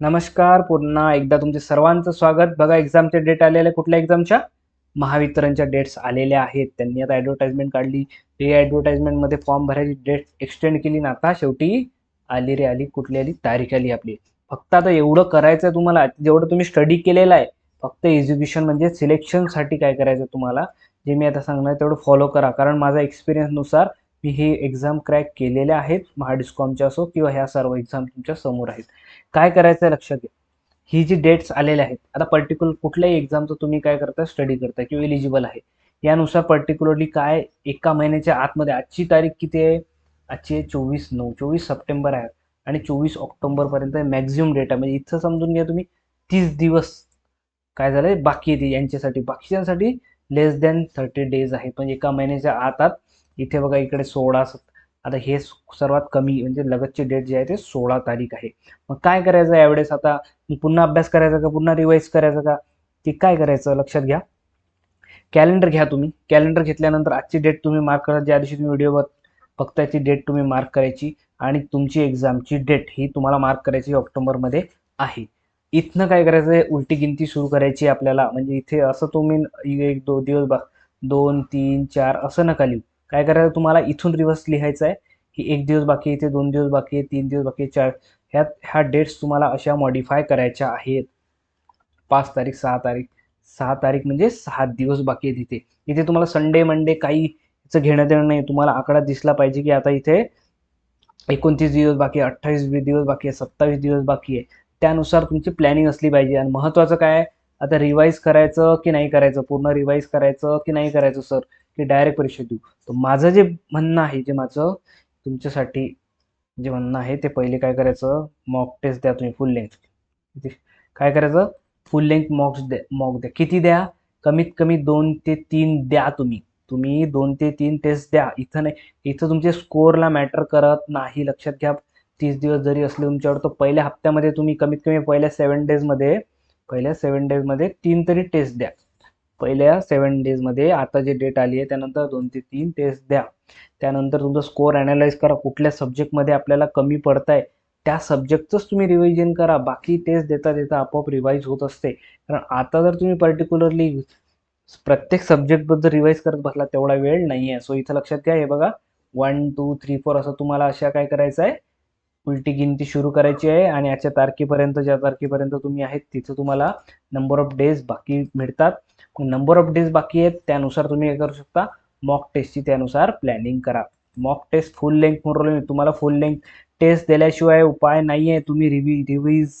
नमस्कार पुन्हा एकदा तुमचे सर्वांचं स्वागत. बघा एक्झामचे डेट आलेले. आहे. कुठल्या एक्झामच्या महावितरणच्या डेट्स आलेल्या आहेत. त्यांनी आता ॲडव्हर्टाइजमेंट काढली. ते ॲडव्हर्टाइजमेंटमध्ये फॉर्म भरायची डेट एक्सटेंड केली ना आता शेवटी आली रे आली. कुठली आली? तारीख आली आपली. फक्त आता एवढं करायचं आहे तुम्हाला. जेवढं तुम्ही स्टडी केलेलं आहे फक्त एज्युकेशन म्हणजे सिलेक्शनसाठी काय करायचं तुम्हाला? जे मी आता सांगणार तेवढं फॉलो करा. कारण माझा एक्सपिरियन्सनुसार मी हे एक्झाम क्रॅक केलेल्या आहेत महाडिस्कॉमच्या असो किंवा ह्या सर्व एक्झाम तुमच्यासमोर आहेत. काय करायचं आहे लक्षात घ्या. ही जी डेट्स आलेल्या आहेत आता पर्टिक्युलर कुठल्याही एक्झामचं तुम्ही काय करता स्टडी करता किंवा एलिजिबल आहे. यानुसार पर्टिक्युलरली काय एका महिन्याच्या आतमध्ये आजची तारीख किती आहे? आजची आहे चोवीस नऊ चोवीस सप्टेंबर आहे. आणि चोवीस ऑक्टोबरपर्यंत मॅक्झिमम डेट आहे. म्हणजे इथं समजून घ्या तुम्ही तीस दिवस काय झालंय? बाकी येते यांच्यासाठी बाकीच्यांसाठी लेस दॅन थर्टी डेज आहे. पण एका महिन्याच्या आत इथे बघा इकडे सोळा आता हे सर्वात कमी म्हणजे लगतची डेट जी आहे ते सोळा तारीख आहे. मग काय करायचं यावेळेस आता? पुन्हा अभ्यास करायचा का? पुन्हा रिवाईज करायचा का? की काय करायचं? लक्षात घ्या. कॅलेंडर घ्या तुम्ही. कॅलेंडर घेतल्यानंतर आजची डेट तुम्ही मार्क करा. ज्या दिवशी तुम्ही व्हिडिओ याची डेट तुम्ही मार्क करायची आणि तुमची एक्झामची डेट ही तुम्हाला मार्क करायची ऑक्टोबरमध्ये आहे. इथनं काय करायचं? आहे उलटी गिनती सुरू करायची आपल्याला. म्हणजे इथे असं तुम्ही एक दो दिवस बा दोन तीन चार असं नका लिहू. काय करायचं? तुम्हाला इथून रिव्हर्स लिहायचं आहे की एक दिवस बाकी आहे दोन दिवस बाकी आहे तीन दिवस बाकी आहे चार. ह्या ह्या डेट्स तुम्हाला अशा मॉडिफाय करायच्या आहेत. पाच तारीख सहा तारीख. सहा तारीख म्हणजे सहा दिवस बाकी आहे तिथे इथे तुम्हाला संडे मंडे काहीचं घेणं देणं नाही. तुम्हाला आकडा दिसला पाहिजे की आता इथे एकोणतीस दिवस बाकी आहे अठ्ठावीस दिवस बाकी आहे सत्तावीस दिवस बाकी आहे. त्यानुसार तुमची प्लॅनिंग असली पाहिजे. आणि महत्त्वाचं काय आता रिवाईज करायचं की नाही करायचं? पूर्ण रिवाईज करायचं की नाही करायचं सर की डायरेक्ट परीक्षा देऊ. तर माझं जे म्हणणं आहे जे माझं तुमच्यासाठी जे म्हणणं आहे ते पहिले काय करायचं? मॉक टेस्ट द्या तुम्ही फुल लेंथ काय करायचं? फुल लेंथ मॉक्स द्या मॉक द्या. किती द्या? कमीत कमी दोन ते तीन द्या तुम्ही. तुम्ही दोन ते तीन टेस्ट द्या. इथं नाही इथं तुमच्या स्कोअरला मॅटर करत नाही. लक्षात घ्या. तीस दिवस जरी असले तुमच्यावर तर पहिल्या हप्त्यामध्ये तुम्ही कमीत कमी पहिल्या सेवन डेजमध्ये पहिल्या सेवन डेजमध्ये तीन तरी टेस्ट द्या. पहिल्या सेवन डेजमध्ये आता जे डेट आली आहे त्यानंतर दोन ते तीन टेस्ट द्या. त्यानंतर तुमचा स्कोअर अनालाइज करा कुठल्या सब्जेक्टमध्ये आपल्याला कमी पडत आहे त्या सब्जेक्टचंच तुम्ही रिव्हिजन करा. बाकी टेस्ट देता देता आपोआप रिवाईज होत असते. कारण आता जर तुम्ही पर्टिक्युलरली प्रत्येक सब्जेक्टबद्दल रिवाईज करत बसला तेवढा वेळ नाही आहे सो इथं लक्षात घ्या हे बघा. वन टू थ्री फोर असं तुम्हाला अशा काय करायचं आहे? उलटी गिनती सुरू करायची आहे आणि याच्या तारखेपर्यंत ज्या तारखेपर्यंत तुम्ही आहेत तिथं तुम्हाला नंबर ऑफ डेज बाकी मिळतात. नंबर ऑफ डेज बाकी आहेत त्यानुसार तुम्ही काय करू शकता. मॉक टेस्टची त्यानुसार प्लॅनिंग करा. मॉक टेस्ट फुल लेंथ म्हणून मी तुम्हाला फुल लेंथ टेस्ट दिल्याशिवाय उपाय नाही आहे तुम्ही रिव्ही रिव्हिज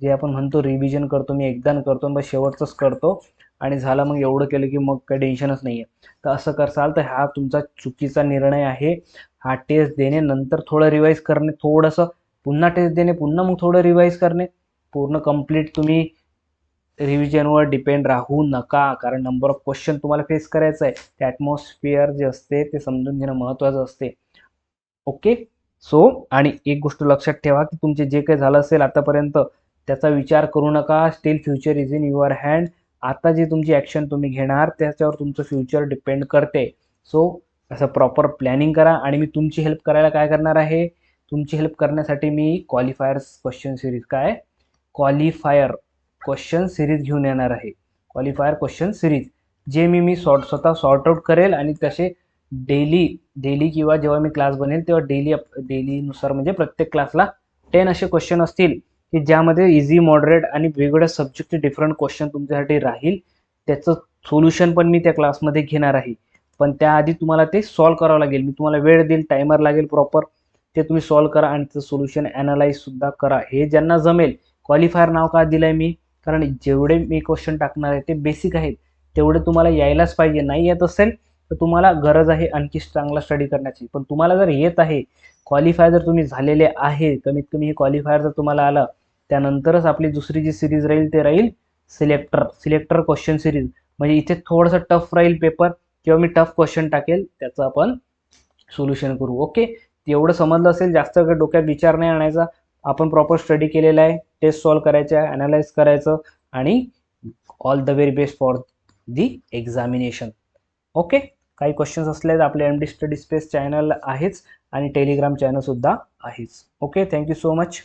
जे आपण म्हणतो रिव्हिजन करतो मी एकदा करतो मग शेवटचंच करतो. आणि झालं मग एवढं केलं की मग काही टेन्शनच नाही आहे तर असं करसाल तर हा तुमचा चुकीचा निर्णय आहे. हा टेस्ट देणे नंतर थोडं रिवाईज करणे थोडंसं पुन्हा टेस्ट देणे पुन्हा मग थोडं रिवाईज करणे. पूर्ण कंप्लीट तुम्ही रिव्हिजनवर डिपेंड राहू नका. कारण नंबर ऑफ क्वेश्चन तुम्हाला फेस करायचं आहे. ते ॲटमॉस्फिअर जे असते ते समजून घेणं महत्त्वाचं असते. ओके सो आणि एक गोष्ट लक्षात ठेवा की तुमचे जे काही झालं असेल आतापर्यंत त्याचा विचार करू नका. Still future is in your hand आता जी तुमची ॲक्शन तुम्ही घेणार त्याच्यावर तुमचं फ्युचर डिपेंड करते. सो असं प्रॉपर प्लॅनिंग करा. आणि मी तुमची हेल्प करायला काय करणार आहे? तुमची हेल्प करण्यासाठी मी क्वालिफायर्स क्वेश्चन सिरीज काय? क्वालिफायर क्वेश्चन सिरीज घेऊन येणार आहे. क्वालिफायर क्वेश्चन सिरीज जे मी मी सॉर्ट स्वतः सॉर्ट आउट करेल आणि तसे डेली डेली किंवा जेव्हा मी क्लास बनेल तेव्हा डेली डेलीनुसार म्हणजे प्रत्येक क्लासला टेन असे क्वेश्चन असतील. की ज्यामध्ये इझी मॉडरेट आणि वेगवेगळ्या सब्जेक्टचे डिफरंट क्वेश्चन तुमच्यासाठी राहील. त्याचं सोल्युशन पण मी त्या क्लासमध्ये घेणार आहे. पण त्याआधी तुम्हाला ते सॉल्व करावं लागेल. मी तुम्हाला वेळ देईल टायमर लागेल प्रॉपर ते तुम्ही सॉल्व करा आणि त्याचं सोल्युशन ॲनालाइज सुद्धा करा. हे ज्यांना जमेल क्वालिफायर नाव का दिलं आहे मी? कारण जेवढे मी क्वेश्चन टाकणार आहे ते बेसिक आहेत. तेवढे तुम्हाला यायलाच पाहिजे. नाही येत असेल तर तुम्हाला गरज आहे आणखी चांगला स्टडी करण्याची. पण तुम्हाला जर येत आहे क्वालिफाय जर तुम्ही झालेले आहे कमीत कमी हे क्वालिफायर जर तुम्हाला आलं त्यानंतरच आपली दुसरी जी सिरीज राहील ते राहील सिलेक्टर सिलेक्टर क्वेश्चन सिरीज म्हणजे इथे थोडंसं टफ राहील पेपर किंवा मी टफ क्वेश्चन टाकेल त्याचं आपण सोल्युशन करू. ओके एवढं समजलं असेल जास्त डोक्यात विचार नाही आणायचा. आपण प्रॉपर स्टडी केलेला आहे. टेस्ट सॉल्व करायच्या अनालाइज करायचं आणि all the very best for the examination okay काही क्वेश्चन्स असले तर आपले M D study space channel आहेच आणि टेलिग्राम चॅनलसुद्धा आहेच. Okay thank you so much